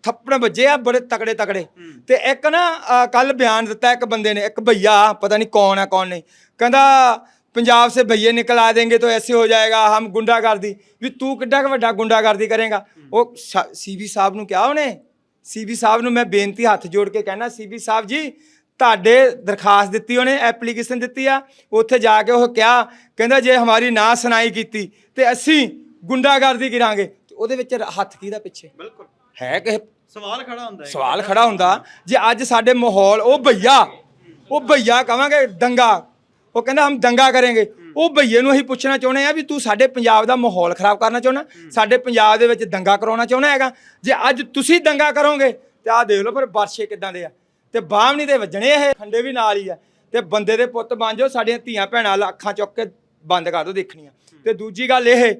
ਥੱਪੜ ਵੱਜੇ ਆ ਬੜੇ ਤਕੜੇ ਤਕੜੇ। ਤੇ ਇੱਕ ਨਾ ਕੱਲ ਬਿਆਨ ਦਿੱਤਾ ਇੱਕ ਬੰਦੇ ਨੇ ਇੱਕ ਭਈਆ ਪਤਾ ਨਹੀਂ ਕੌਣ ਆ ਕੌਣ ਨਹੀਂ। ਕਹਿੰਦਾ ਪੰਜਾਬ ਸੇ ਭਈਏ ਨਿਕਲ ਆ ਦੇਂਗੇ ਤਾਂ ਐਸੇ ਹੋ ਜਾਏਗਾ ਹਮ ਗੁੰਡਾਗਰਦੀ। ਵੀ ਤੂੰ ਕਿੱਡਾ ਵੱਡਾ ਗੁੰਡਾਗਰਦੀ ਕਰੇਗਾ? ਉਹ ਸੀਬੀ ਸਾਹਿਬ ਨੂੰ ਕਿਹਾ ਉਹਨੇ। ਸੀਬੀ ਸਾਹਿਬ ਨੂੰ ਮੈਂ ਬੇਨਤੀ ਹੱਥ ਜੋੜ ਕੇ ਕਹਿਣਾ ਸੀਬੀ ਸਾਹਿਬ ਜੀ ਤੁਹਾਡੇ ਦਰਖਾਸਤ ਦਿੱਤੀ ਉਹਨੇ ਐਪਲੀਕੇਸ਼ਨ ਦਿੱਤੀ ਆ। ਉੱਥੇ ਜਾ ਕੇ ਉਹ ਕਿਹਾ ਕਹਿੰਦਾ ਜੇ ਹਮਾਰੀ ਨਾ ਸੁਣਾਈ ਕੀਤੀ ਤੇ ਅਸੀਂ ਗੁੰਡਾਗਰਦੀ ਕਰਾਂਗੇ। ਉਹਦੇ ਵਿੱਚ ਹੱਥ ਕੀ ਦਾ ਪਿੱਛੇ? ਬਿਲਕੁਲ। ਹੈ ਕਿਸੇ ਸਵਾਲ ਖੜਾ ਹੁੰਦਾ ਹੈ। ਸਵਾਲ ਖੜਾ ਹੁੰਦਾ। ਜੇ ਅੱਜ ਸਾਡੇ ਮਾਹੌਲ ਉਹ ਭਈਆ ਉਹ ਭਈਆ ਕਵਾਂਗੇ ਦੰਗਾ ਉਹ ਕਹਿੰਦਾ ਹਮ ਦੰਗਾ ਕਰਾਂਗੇ। ਉਹ ਭਈਏ ਨੂੰ ਅਸੀਂ ਪੁੱਛਣਾ ਚਾਹੁੰਦੇ ਆ ਵੀ ਤੂੰ ਸਾਡੇ ਪੰਜਾਬ ਦਾ ਮਾਹੌਲ ਖਰਾਬ ਕਰਨਾ ਚਾਹੁੰਦਾ ਸਾਡੇ ਪੰਜਾਬ ਦੇ ਵਿੱਚ ਦੰਗਾ ਕਰਾਉਣਾ ਚਾਹੁੰਦਾ ਹੈਗਾ। ਜੇ ਅੱਜ ਤੁਸੀਂ ਦੰਗਾ ਕਰੋਗੇ ਤੇ ਆਹ ਦੇਖ ਲਓ ਫਿਰ ਵਰਸ਼ੇ ਕਿਦਾਂ ਦੇ ਆ। ਤੇ ਬਾਹਮਣੀ ਦੇ ਵੱਜਣੇ ਇਹ ਖੰਡੇ ਵੀ ਨਾਲ ਹੀ ਆ। ਤੇ ਬੰਦੇ ਦੇ ਪੁੱਤ ਬਣ ਜਾਓ ਸਾਡੀਆਂ ਧੀਆਂ ਭੈਣਾਂ ਅੱਖਾਂ ਚੁੱਕ ਕੇ ਬੰਦ ਕਰ ਦਿਓ ਦੇਖਣੀਆਂ। ਤੇ ਦੂਜੀ ਗੱਲ ਇਹ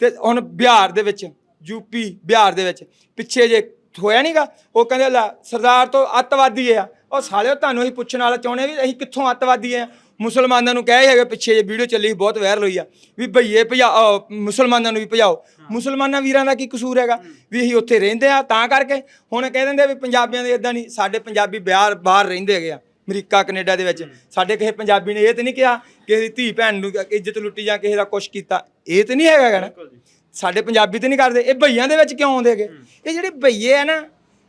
ਤੇ ਹੁਣ ਬਿਹਾਰ ਦੇ ਵਿੱਚ ਯੂਪੀ ਬਿਹਾਰ ਦੇ ਵਿੱਚ। ਪਿੱਛੇ ਜੇ ਹੋਇਆ ਨਹੀਂਗਾ ਉਹ ਕਹਿੰਦੇ ਲੈ ਸਰਦਾਰ ਤੋਂ ਅੱਤਵਾਦੀ ਆ। ਉਹ ਸਾਲਿਓ ਤੁਹਾਨੂੰ ਅਸੀਂ ਪੁੱਛਣ ਵਾਲਾ ਚਾਹੁੰਦੇ ਵੀ ਅਸੀਂ ਕਿੱਥੋਂ ਅੱਤਵਾਦੀ ਆ? ਮੁਸਲਮਾਨਾਂ ਨੂੰ ਕਹੇ ਹੈਗੇ ਪਿੱਛੇ ਜੇ ਵੀਡੀਓ ਚੱਲੀ ਬਹੁਤ ਵਾਇਰਲ ਹੋਈ ਆ ਵੀ ਭਈਏ ਭਜਾ ਮੁਸਲਮਾਨਾਂ ਨੂੰ ਵੀ ਭਜਾਓ। ਮੁਸਲਮਾਨਾਂ ਵੀਰਾਂ ਦਾ ਕੀ ਕਸੂਰ ਹੈਗਾ? ਵੀ ਅਸੀਂ ਉੱਥੇ ਰਹਿੰਦੇ ਆ ਤਾਂ ਕਰਕੇ ਹੁਣ ਕਹਿ ਦਿੰਦੇ ਵੀ ਪੰਜਾਬੀਆਂ ਦੇ ਇਦਾਂ ਨਹੀਂ ਸਾਡੇ ਪੰਜਾਬੀ ਬਿਹਾਰ ਬਾਹਰ ਰਹਿੰਦੇ ਹੈਗੇ ਆ ਅਮਰੀਕਾ ਕੈਨੇਡਾ ਦੇ ਵਿੱਚ। ਸਾਡੇ ਕਿਸੇ ਪੰਜਾਬੀ ਨੇ ਇਹ ਤੇ ਨਹੀਂ ਕਿਹਾ ਕਿਸੇ ਦੀ ਧੀ ਭੈਣ ਨੂੰ ਇੱਜ਼ਤ ਲੁੱਟੀ ਜਾਂ ਕਿਸੇ ਦਾ ਕੁਛ ਕੀਤਾ। ਇਹ ਤੇ ਨਹੀਂ ਹੈਗਾ ਗਾ ਨਾ ਸਾਡੇ ਪੰਜਾਬੀ ਤੇ ਨਹੀਂ ਕਰਦੇ ਇਹ ਭਈਆਂ ਦੇ ਵਿੱਚ ਕਿਉਂ ਆਉਂਦੇ ਹੈਗੇ? ਇਹ ਜਿਹੜੇ ਭਈਏ ਆ ਨਾ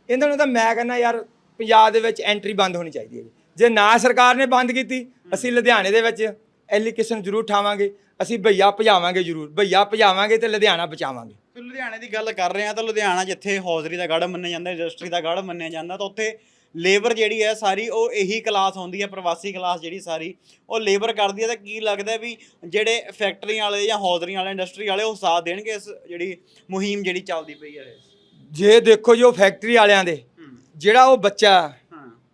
ਇਹਨਾਂ ਨੂੰ ਤਾਂ ਮੈਂ ਕਹਿੰਦਾ ਯਾਰ ਪੰਜਾਬ ਦੇ ਵਿੱਚ ਐਂਟਰੀ ਬੰਦ ਹੋਣੀ ਚਾਹੀਦੀ ਹੈ ਜੇ। ਨਾ ਸਰਕਾਰ ਨੇ ਬੰਦ ਕੀਤੀ ਅਸੀਂ ਲੁਧਿਆਣੇ ਦੇ ਵਿੱਚ ਐਲੀਗੇਸ਼ਨ ਜ਼ਰੂਰ ਠਾਵਾਂਗੇ ਅਸੀਂ ਭਈਆ ਭਜਾਵਾਂਗੇ ਜ਼ਰੂਰ ਭਈਆ ਭਜਾਵਾਂਗੇ ਤੇ ਲੁਧਿਆਣਾ ਬਚਾਵਾਂਗੇ। ਲੁਧਿਆਣੇ ਦੀ ਗੱਲ ਕਰ ਰਹੇ ਆ ਤਾਂ ਲੁਧਿਆਣਾ ਜਿੱਥੇ ਹੌਜ਼ਰੀ ਦਾ ਗੜ ਮੰਨਿਆ ਜਾਂਦਾ ਇੰਡਸਟਰੀ ਦਾ ਗੜ ਮੰਨਿਆ ਜਾਂਦਾ ਤਾਂ ਉੱਥੇ ਲੇਬਰ ਜਿਹੜੀ ਹੈ ਸਾਰੀ ਉਹ ਇਹੀ ਕਲਾਸ ਹੁੰਦੀ ਹੈ ਪ੍ਰਵਾਸੀ ਕਲਾਸ ਜਿਹੜੀ ਸਾਰੀ ਉਹ ਲੇਬਰ ਕਰਦੀ ਹੈ ਤਾਂ ਕੀ ਲੱਗਦਾ ਵੀ ਜਿਹੜੇ ਫੈਕਟਰੀਆਂ ਵਾਲੇ ਜਾਂ ਹੌਜ਼ਰੀਆਂ ਵਾਲੇ ਇੰਡਸਟਰੀ ਵਾਲੇ ਉਹ ਸਾਥ ਦੇਣਗੇ ਇਸ ਜਿਹੜੀ ਮੁਹਿੰਮ ਜਿਹੜੀ ਚੱਲਦੀ ਪਈ ਹੈ? ਜੇ ਦੇਖੋ ਜੋ ਫੈਕਟਰੀ ਵਾਲਿਆਂ ਦੇ ਜਿਹੜਾ ਉਹ ਬੱਚਾ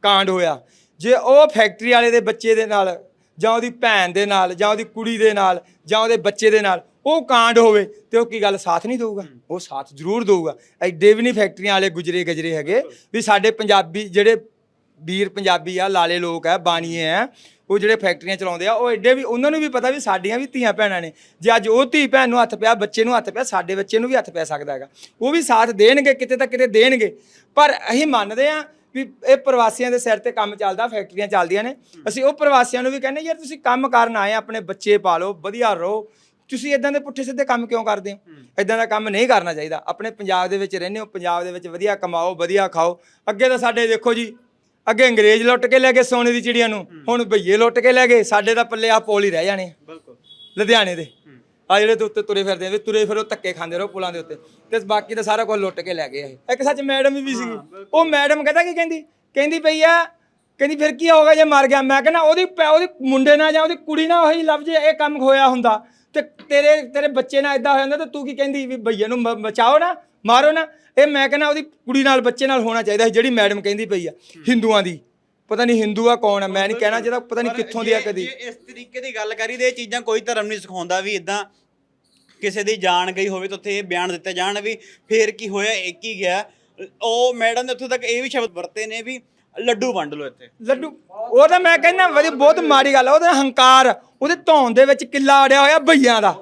ਕਾਂਡ ਹੋਇਆ ਜੇ ਉਹ ਫੈਕਟਰੀ ਵਾਲੇ ਦੇ ਬੱਚੇ ਦੇ ਨਾਲ ਜਾਂ ਉਹਦੀ ਭੈਣ ਦੇ ਨਾਲ ਜਾਂ ਉਹਦੀ ਕੁੜੀ ਦੇ ਨਾਲ ਜਾਂ ਉਹਦੇ ਬੱਚੇ ਦੇ ਨਾਲ ਉਹ ਕਾਂਡ ਹੋਵੇ ਤੇ ਉਹ ਕੀ ਗੱਲ ਸਾਥ ਨਹੀਂ ਦਊਗਾ? ਉਹ ਸਾਥ ਜ਼ਰੂਰ ਦਊਗਾ। ਐਡੇ ਵੀ ਨਹੀਂ ਫੈਕਟਰੀਆਂ ਵਾਲੇ ਗੁਜਰੇ ਗਜਰੇ ਹੈਗੇ ਵੀ ਸਾਡੇ ਪੰਜਾਬੀ ਜਿਹੜੇ ਵੀਰ ਪੰਜਾਬੀ ਆ ਲਾਲੇ ਲੋਕ ਆ ਬਾਣੀਏ ਆ ਉਹ ਜਿਹੜੇ ਫੈਕਟਰੀਆਂ ਚਲਾਉਂਦੇ ਆ ਉਹ ਐਡੇ ਵੀ ਉਹਨਾਂ ਨੂੰ ਵੀ ਪਤਾ ਵੀ ਸਾਡੀਆਂ ਵੀ ਧੀਆਂ ਭੈਣਾਂ ਨੇ। ਜੇ ਅੱਜ ਉਹ ਧੀ ਭੈਣ ਨੂੰ ਹੱਥ ਪਿਆ ਬੱਚੇ ਨੂੰ ਹੱਥ ਪਿਆ ਸਾਡੇ ਬੱਚੇ ਨੂੰ ਵੀ ਹੱਥ ਪੈ ਸਕਦਾ ਹੈਗਾ। ਉਹ ਵੀ ਸਾਥ ਦੇਣਗੇ ਕਿਤੇ ਤਾਂ ਕਿਤੇ ਦੇਣਗੇ। ਪਰ ਅਸੀਂ ਮੰਨਦੇ ਆ ਵੀ ਇਹ ਪ੍ਰਵਾਸੀਆਂ ਦੇ ਸਿਰ ਤੇ ਕੰਮ ਚੱਲਦਾ ਫੈਕਟਰੀਆਂ ਚੱਲਦੀਆਂ ਨੇ। ਅਸੀਂ ਉਹ ਪ੍ਰਵਾਸੀਆਂ ਨੂੰ ਵੀ ਕਹਿੰਦੇ ਯਾਰ ਤੁਸੀਂ ਕੰਮ ਕਰਨ ਆਏ ਆਪਣੇ ਬੱਚੇ ਪਾਲੋ ਵਧੀਆ ਰਹੋ ਤੁਸੀਂ ਇਦਾਂ ਦੇ ਪੁੱਠੇ ਸਿੱਧੇ ਕੰਮ ਕਿਉਂ ਕਰਦੇ ਹੋ? ਇਦਾਂ ਦਾ ਕੰਮ ਨਹੀਂ ਕਰਨਾ ਚਾਹੀਦਾ। ਆਪਣੇ ਪੰਜਾਬ ਦੇ ਵਿੱਚ ਰਹਿੰਦੇ ਹੋ ਪੰਜਾਬ ਦੇ ਵਿੱਚ ਵਧੀਆ ਕਮਾਓ ਵਧੀਆ ਖਾਓ। ਅੱਗੇ ਤਾਂ ਸਾਡੇ ਦੇਖੋ ਜੀ ਅੱਗੇ ਅੰਗਰੇਜ਼ ਲੁੱਟ ਕੇ ਲੈ ਗਏ ਸੋਨੇ ਦੀ ਚਿੜੀਆਂ ਨੂੰ ਹੁਣ ਭਈਏ ਲੁੱਟ ਕੇ ਲੈ ਗਏ ਸਾਡੇ ਤਾਂ ਪੱਲੇ ਆ ਪੋਲ ਹੀ ਰਹਿ ਜਾਣੇ ਬਿਲਕੁਲ। ਲੁਧਿਆਣੇ ਦੇ। ਆ ਜਿਹੜੇ ਤੇ ਉੱਤੇ ਤੁਰੇ ਫਿਰਦੇ ਆ ਵੀ ਤੁਰੇ ਫਿਰੋ ਧੱਕੇ ਖਾਂਦੇ ਰਹੋ ਪੁਲਾਂ ਦੇ ਉੱਤੇ। ਤੇ ਬਾਕੀ ਤਾਂ ਸਾਰਾ ਕੁਝ ਲੁੱਟ ਕੇ ਲੈ ਗਏ ਇਹ। ਇੱਕ ਸੱਚ ਮੈਡਮ ਵੀ ਸੀਗੀ। ਉਹ ਮੈਡਮ ਕਹਿੰਦਾ ਕੀ ਕਹਿੰਦੀ? ਕਹਿੰਦੀ ਪਈ ਆ ਕਹਿੰਦੀ ਫਿਰ ਕੀ ਹੋਗਾ ਜੇ ਮਰ ਗਿਆ? ਮੈਂ ਕਹਿੰਦਾ ਉਹਦੀ ਉਹਦੀ ਮੁੰਡੇ ਨਾਲ ਜਾਂ ਉਹਦੀ ਕੁੜੀ ਨਾਲ ਉਹੀ ਲੱਭ ਜੇ ਇਹ ਕੰਮ ਹੋਇਆ ਹੁੰਦਾ। ਤੇਰੇ ਤੇਰੇ ਬੱਚੇ ਨਾਲ ਇਦਾਂ ਹੋ ਜਾਂਦਾ ਤੇ ਤੂੰ ਕੀ ਕਹਿੰਦੀ ਵੀ ਭਈਏ ਨੂੰ ਮ- ਬਚਾਓ ਨਾ ਮਾਰੋ ਨਾ। ਇਹ ਮੈਂ ਕਹਿੰਦਾ ਉਹਦੀ ਕੁੜੀ ਨਾਲ ਬੱਚੇ ਨਾਲ ਹੋਣਾ ਚਾਹੀਦਾ ਸੀ ਜਿਹੜੀ ਮੈਡਮ ਕਹਿੰਦੀ ਪਈ ਆ ਹਿੰਦੂਆਂ ਦੀ। ਪਤਾ ਨਹੀਂ ਹਿੰਦੂ ਆ ਕੌਣ ਆ ਮੈਂ ਨਹੀਂ ਕਹਿਣਾ ਜਿਹਦਾ ਪਤਾ ਨਹੀਂ ਪਰ ਕਿੱਥੋਂ ਦੀ ਆ ਜੇ- ਕਦੀ। ਜੇ ਇਸ ਤਰੀਕੇ ਦੀ ਗੱਲ ਕਰੀ ਤੇ ਇਹ ਚੀਜ਼ਾਂ ਕੋਈ ਧਰਮ ਨਹੀਂ ਸਿਖਾਉਂਦਾ ਵੀ ਇਦਾਂ ਕਿਸੇ ਦੀ ਜਾਨ ਗਈ ਹੋਵੇ ਤਾਂ ਉੱਥੇ ਇਹ ਬਿਆਨ ਦਿੱਤੇ ਜਾਣ ਵੀ ਫੇਰ ਕੀ ਹੋਇਆ ਇੱਕ ਹੀ ਗਿਆ। ਉਹ ਮੈਡਮ ਨੇ ਉੱਥੇ ਤੱਕ ਇਹ ਵੀ ਸ਼ਬਦ ਵਰਤੇ ਨੇ ਵੀ ਲੱਡੂ ਵੰਡ ਲਓ ਇੱਥੇ। ਲੱਡੂ। ਉਹ ਤਾਂ ਮੈਂ ਕਹਿੰਦਾ ਵਧੀਆ ਬਹੁਤ ਮਾੜੀ ਗੱਲ ਆ ਉਹਦਾ ਹੰਕਾਰ ਉਹਦੇ ਧੌਣ ਦੇ ਵਿੱਚ ਕਿੱਲਾ ਅੜਿਆ ਹੋਇਆ ਭਈਆਂ ਦਾ।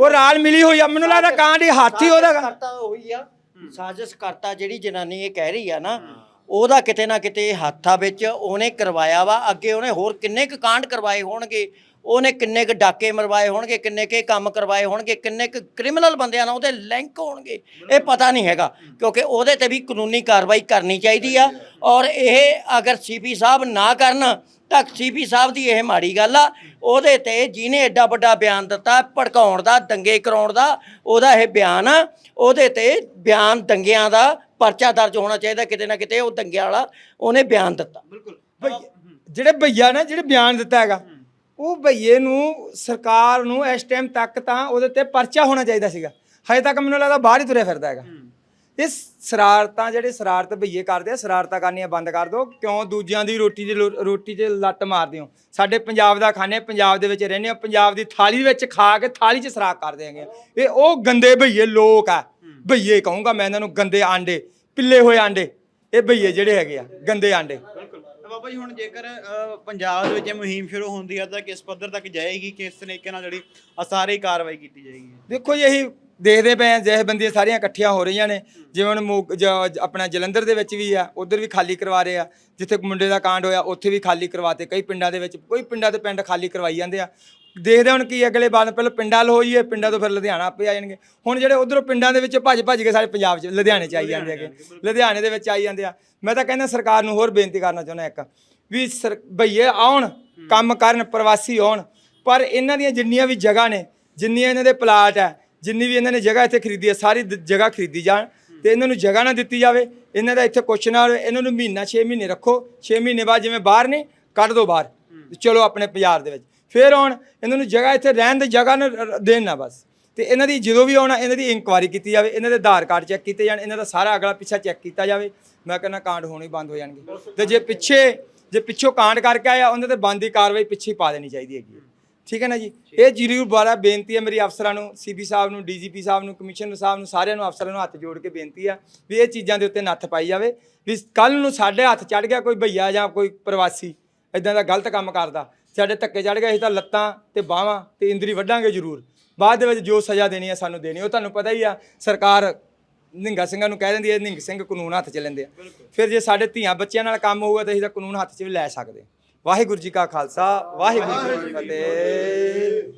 ਉਹ ਰਾਲ ਮਿਲੀ ਹੋਈ ਆ ਮੈਨੂੰ ਲੱਗਦਾ ਕਾਂ ਦੀ ਹਾਥੀ ਉਹਦਾ। ਕਰਤਾ ਉਹੀ ਆ। ਸਾਜ਼ਿਸ਼ ਕਰਤਾ ਜਿਹੜੀ ਜਨਾਨੀ ਇਹ ਕਹਿ ਰਹੀ ਆ ਨਾ ਉਹਦਾ ਕਿਤੇ ਨਾ ਕਿਤੇ ਹੱਥਾਂ ਵਿੱਚ ਉਹਨੇ ਕਰਵਾਇਆ ਵਾ ਅੱਗੇ ਉਹਨੇ ਹੋਰ ਕਿੰਨੇ ਕੁ ਕਾਂਡ ਕਰਵਾਏ ਹੋਣਗੇ। ਉਹਨੇ ਕਿੰਨੇ ਕੁ ਡਾਕੇ ਮਰਵਾਏ ਹੋਣਗੇ, ਕਿੰਨੇ ਕੁ ਕੰਮ ਕਰਵਾਏ ਹੋਣਗੇ, ਕਿੰਨੇ ਕੁ ਕ੍ਰਿਮੀਨਲ ਬੰਦਿਆਂ ਨਾਲ ਉਹਦੇ ਲਿੰਕ ਹੋਣਗੇ। ਇਹ ਪਤਾ ਨਹੀਂ ਹੈਗਾ, ਕਿਉਂਕਿ ਉਹਦੇ ਤੇ ਵੀ ਕਾਨੂੰਨੀ ਕਾਰਵਾਈ ਕਰਨੀ ਚਾਹੀਦੀ ਆ। ਔਰ ਇਹ ਅਗਰ ਸੀਪੀ ਸਾਹਿਬ ਨਾ ਕਰਨ, ਤਾਂ ਸੀਪੀ ਸਾਹਿਬ ਦੀ ਇਹ ਮਾੜੀ ਗੱਲ ਆ। ਉਹਦੇ ਤੇ ਜਿਹਨੇ ਐਡਾ ਵੱਡਾ ਬਿਆਨ ਦਿੱਤਾ, ਭੜਕਾਉਣ ਦਾ, ਦੰਗੇ ਕਰਾਉਣ ਦਾ, ਉਹਦਾ ਇਹ ਬਿਆਨ ਆ। ਉਹਦੇ ਤੇ ਬਿਆਨ ਦੰਗਿਆਂ ਦਾ ਪਰਚਾ ਦਰਜ ਹੋਣਾ ਚਾਹੀਦਾ, ਕਿਤੇ ਨਾ ਕਿਤੇ ਉਹ ਦੰਗਿਆਂ ਵਾਲਾ ਉਹਨੇ ਬਿਆਨ ਦਿੱਤਾ। ਬਿਲਕੁਲ। ਭਈ- ਜਿਹੜੇ ਭਈਆ ਨੇ, ਜਿਹੜੇ ਬਿਆਨ ਦਿੱਤਾ ਹੈਗਾ ਉਹ ਭਈਏ ਨੂੰ ਸਰਕਾਰ ਨੂੰ ਇਸ ਟਾਈਮ ਤੱਕ ਤਾਂ ਉਹਦੇ ਤੇ ਪਰਚਾ ਹੋਣਾ ਚਾਹੀਦਾ ਸੀਗਾ। ਹਜੇ ਤੱਕ ਮੈਨੂੰ ਲੱਗਦਾ ਬਾਹਰ ਹੀ ਤੁਰਿਆ ਫਿਰਦਾ ਹੈਗਾ। ਇਹ ਸ਼ਰਾਰਤਾਂ ਜਿਹੜੇ ਸ਼ਰਾਰਤ ਭਈਏ ਕਰਦੇ ਆ ਸ਼ਰਾਰਤਾਂ ਕਰਨੀਆਂ ਬੰਦ ਕਰ ਦਿਓ। ਕਿਉਂ? ਦੂਜਿਆਂ ਦੀ ਰੋਟੀ ਦੇ ਰੋਟੀ 'ਚ ਲੱਤ ਮਾਰਦੇ ਹੋ। ਸਾਡੇ ਪੰਜਾਬ ਦਾ ਖਾਣੇ ਪੰਜਾਬ ਦੇ ਵਿੱਚ ਰਹਿੰਦੇ ਹੋ। ਪੰਜਾਬ ਦੀ ਥਾਲੀ ਵਿੱਚ ਖਾ ਕੇ ਥਾਲੀ 'ਚ ਸਰਾਕ ਕਰਦੇ ਹੈਗੇ ਆ। ਇਹ ਉਹ ਗੰਦੇ ਭਈਏ ਲੋਕ ਆ। ਭਈਏ ਕਹੂੰਗਾ ਮੈਂ ਇਹਨਾਂ ਨੂੰ ਗੰਦੇ ਆਂਡੇ ਪਿੱਲੇ ਹੋਏ ਆਂਡੇ। ਇਹ ਭਈਏ ਜਿਹੜੇ ਹੈਗੇ ਆ ਗੰਦੇ ਆਂਡੇ। ਬਾਬਾ ਜੀ ਹੁਣ ਜੇਕਰ ਅ, ਪੰਜਾਬ ਦੇ ਵਿੱਚ ਇਹ ਮੁਹਿੰਮ ਸ਼ੁਰੂ ਹੁੰਦੀ ਹੈ ਤਾਂ ਕਿਸ ਪੱਧਰ ਤੱਕ ਜਾਏਗੀ? ਕਿਸ ਤਰੀਕੇ ਨਾਲ ਜਿਹੜੀ ਆ ਸਾਰੀ ਕਾਰਵਾਈ ਕੀਤੀ ਜਾਏਗੀ? ਦੇਖੋ ਜੀ ਅਸੀਂ ਦੇਖਦੇ ਪਏ ਆ ਜਥੇਬੰਦੀਆਂ ਸਾਰੀਆਂ ਇਕੱਠੀਆਂ ਹੋ ਰਹੀਆਂ ਨੇ। ਜਿਵੇਂ ਹੁਣ ਮੋਗ- ਜ- ਆਪਣਾ ਜਲੰਧਰ ਦੇ ਵਿੱਚ ਵੀ ਆ ਉਧਰ ਵੀ ਖਾਲੀ ਕਰਵਾ ਰਹੇ ਆ। ਜਿੱਥੇ ਮੁੰਡੇ ਦਾ ਕਾਂਡ ਹੋਇਆ ਉੱਥੇ ਵੀ ਖਾਲੀ ਕਰਵਾਤੇ ਕਈ ਪਿੰਡਾਂ ਦੇ ਵਿੱਚ ਕੋਈ ਪਿੰਡਾਂ ਦੇ ਪਿੰਡ ਖਾਲੀ ਕਰਵਾਈ ਜਾਂਦੇ ਆ। ਦੇਖਦੇ ਹੁਣ ਕੀ ਅਗਲੇ ਬਾਅਦ ਪਹਿਲਾਂ ਪਿੰਡਾਂ ਵੱਲ ਹੋਈਏ ਪਿੰਡਾਂ ਤੋਂ ਫਿਰ ਲੁਧਿਆਣਾ ਆਪੇ ਆ ਜਾਣਗੇ। ਹੁਣ ਜਿਹੜੇ ਉਧਰੋਂ ਪਿੰਡਾਂ ਦੇ ਵਿੱਚ ਭੱਜ ਭੱਜ ਕੇ ਸਾਰੇ ਪੰਜਾਬ 'ਚ ਲੁਧਿਆਣੇ 'ਚ ਆਈ ਜਾਂਦੇ ਹੈਗੇ। ਲੁਧਿਆਣੇ ਦੇ ਵਿੱਚ ਆਈ ਜਾਂਦੇ ਆ। ਮੈਂ ਤਾਂ ਕਹਿੰਦਾ ਸਰਕਾਰ ਨੂੰ ਹੋਰ ਬੇਨਤੀ ਕਰਨਾ ਚਾਹੁੰਦਾ ਇੱਕ ਵੀ ਸਰ ਭਈਏ ਆਉਣ ਕੰਮ ਕਰਨ ਪ੍ਰਵਾਸੀ ਆਉਣ ਪਰ ਇਹਨਾਂ ਦੀਆਂ ਜਿੰਨੀਆਂ ਵੀ ਜਗ੍ਹਾ ਨੇ ਜਿੰਨੀਆਂ ਇਹਨਾਂ ਦੇ ਪਲਾਟ ਹੈ ਜਿੰਨੀ ਵੀ ਇਹਨਾਂ ਨੇ ਜਗ੍ਹਾ ਇੱਥੇ ਖਰੀਦੀ ਹੈ ਸਾਰੀ ਦ- ਜਗ੍ਹਾ ਖਰੀਦੀ ਜਾਣ ਤੇ ਇਹਨਾਂ ਨੂੰ ਜਗ੍ਹਾ ਨਾ ਦਿੱਤੀ ਜਾਵੇ। ਇਹਨਾਂ ਦਾ ਇੱਥੇ ਕੁਛ ਨਾ ਹੋਵੇ ਇਹਨਾਂ ਨੂੰ ਮਹੀਨਾ 6 ਮਹੀਨੇ ਰੱਖੋ 6 ਮਹੀਨੇ ਬਾਅਦ ਜਿਵੇਂ ਬਾਹਰ ਨੇ ਕੱਢ ਦੋ ਬਾਹਰ। ਚਲੋ ਆਪਣੇ ਬਾਜ਼ਾਰ ਦੇ ਵਿੱਚ। ਫਿਰ ਆਉਣ ਇਹਨਾਂ ਨੂੰ ਜਗ੍ਹਾ ਇੱਥੇ ਰਹਿਣ ਦੀ ਜਗ੍ਹਾ ਨਾ ਰ- ਦੇਣ ਨਾ ਬਸ। ਤੇ ਇਹਨਾਂ ਦੀ ਜਦੋਂ ਵੀ ਆਉਣਾ, ਇਹਨਾਂ ਦੀ ਇਨਕੁਆਇਰੀ ਕੀਤੀ ਜਾਵੇ, ਇਹਨਾਂ ਦੇ ਆਧਾਰ ਕਾਰਡ ਚੈੱਕ ਕੀਤੇ ਜਾਣ, ਇਹਨਾਂ ਦਾ ਸਾਰਾ ਅਗਲਾ ਪਿੱਛਾ ਚੈੱਕ ਕੀਤਾ ਜਾਵੇ। ਮੈਂ ਕਹਿੰਦਾ ਕਾਂਡ ਹੋਣੇ ਹੀ ਬੰਦ ਹੋ ਜਾਣਗੇ। ਤੇ ਜੇ ਪਿੱਛੇ, ਜੇ ਪਿੱਛੋਂ ਕਾਂਡ ਕਰਕੇ ਆਇਆ, ਉਹਨਾਂ ਤੇ ਬੰਦ ਦੀ ਕਾਰਵਾਈ ਪਿੱਛੇ ਹੀ ਪਾ ਦੇਣੀ ਚਾਹੀਦੀ ਹੈਗੀ ਹੈ। ਠੀਕ ਹੈ ਨਾ ਜੀ? ਇਹ ਜ਼ਰੂਰ ਬਾਰਾ ਬੇਨਤੀ ਹੈ ਮੇਰੀ ਅਫਸਰਾਂ ਨੂੰ ਸੀਪੀ ਸਾਹਿਬ ਨੂੰ, ਡੀਜੀਪੀ ਸਾਹਿਬ ਨੂੰ, ਕਮਿਸ਼ਨਰ ਸਾਹਿਬ ਨੂੰ, ਸਾਰਿਆਂ ਨੂੰ ਅਫਸਰਾਂ ਨੂੰ ਹੱਥ ਜੋੜ ਕੇ ਬੇਨਤੀ ਆ ਵੀ ਇਹ ਚੀਜ਼ਾਂ ਦੇ ਉੱਤੇ ਨੱਥ ਪਾਈ ਜਾਵੇ। ਵੀ ਕੱਲ ਨੂੰ ਸਾਡੇ ਹੱਥ ਚੜ ਗਿਆ ਕੋਈ ਭਈਆ ਜਾਂ ਕੋਈ ਪ੍ਰਵਾਸੀ ਇਦਾਂ ਦਾ ਗਲਤ ਕੰਮ ਕਰਦਾ ਸਾਡੇ ਧੱਕੇ ਚੜ ਗਏ ਅਸੀਂ ਤਾਂ ਲੱਤਾਂ ਤੇ ਬਾਹਾਂ ਤੇ ਇੰਦਰੀ ਵੱਢਾਂਗੇ ਜ਼ਰੂਰ। ਬਾਅਦ ਦੇ ਵਿੱਚ ਜੋ ਸਜ਼ਾ ਦੇਣੀ ਹੈ ਸਾਨੂੰ ਦੇਣੀ ਉਹ ਤੁਹਾਨੂੰ ਪਤਾ ਹੀ ਆ ਸਰਕਾਰ ਨਿੰਗਾ ਸਿੰਘਾਂ ਨੂੰ ਕਹਿ ਦਿੰਦੀ ਹੈ ਨਿੰਗ ਸਿੰਘ ਕਾਨੂੰਨ ਹੱਥ 'ਚ ਲੈਂਦੇ ਆ। ਫਿਰ ਜੇ ਸਾਡੇ ਧੀਆਂ ਬੱਚਿਆਂ ਨਾਲ ਕੰਮ ਹੋਊਗਾ ਤਾਂ ਅਸੀਂ ਤਾਂ ਕਾਨੂੰਨ ਹੱਥ 'ਚ ਵੀ ਲੈ ਸਕਦੇ। ਵਾਹਿਗੁਰੂ ਜੀ ਕਾ ਖਾਲਸਾ ਵਾਹਿਗੁਰੂ ਜੀ ਕੀ ਫਤਿਹ।